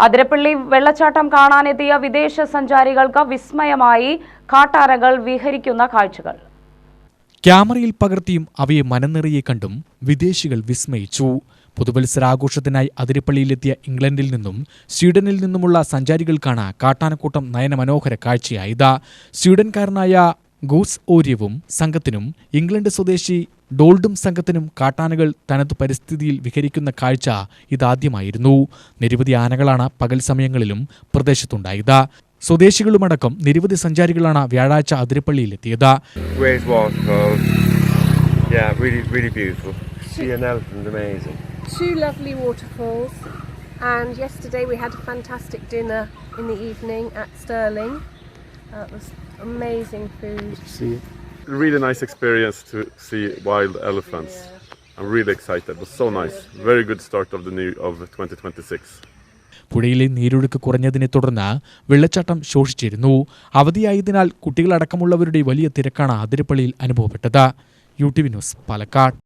അതിരപ്പള്ളി വെള്ളച്ചാട്ടം കാണാനെത്തിയ വിദേശ സഞ്ചാരികൾക്ക് വിസ്മയമായി കാട്ടാരകൾ വിഹരിക്കുന്ന കാഴ്ചകൾ. ക്യാമറയിൽ പകർത്തിയും അവയെ മനനിറയെ കണ്ടും വിദേശികൾ വിസ്മയിച്ചു. പുതുവത്സരാഘോഷത്തിനായി അതിരപ്പള്ളിയിലെത്തിയ ഇംഗ്ലണ്ടിൽ നിന്നും സ്വീഡനിൽ നിന്നുമുള്ള സഞ്ചാരികൾക്കാണ് കാട്ടാനക്കൂട്ടം നയനമനോഹര കാഴ്ചയായത്. സ്വീഡൻകാരനായ ഗൂസ് ഓര്യവും സംഘത്തിനും ഇംഗ്ലണ്ട് സ്വദേശി ഡോൾഡും സംഘത്തിനും കാട്ടാനകൾ തനത് പരിസ്ഥിതിയിൽ വിഹരിക്കുന്ന കാഴ്ച ഇതാദ്യമായിരുന്നു. നിരവധി ആനകളാണ് പകൽ സമയങ്ങളിലും പ്രദേശത്തുണ്ടായത്. സ്വദേശികളുമടക്കം നിരവധി സഞ്ചാരികളാണ് വ്യാഴാഴ്ച അതിരപ്പള്ളിയിലെത്തിയത്. And. Uh, it was amazing food. See really nice experience to see wild elephants. Yeah. I'm really excited. It was so nice. Very good start of the new of 2026. പുഴയിലെ നീരൊഴുക്ക് കുറഞ്ഞതിനെ തുടർന്ന് വെള്ളച്ചാട്ടം ശോഷിച്ചിരുന്നു അവധിയായതിനാൽ കുട്ടികളടക്കമുള്ളവരുടെ വലിയ തിരക്കാണ് അതിരപ്പള്ളിയിൽ അനുഭവപ്പെട്ടത് U T V news Palakkad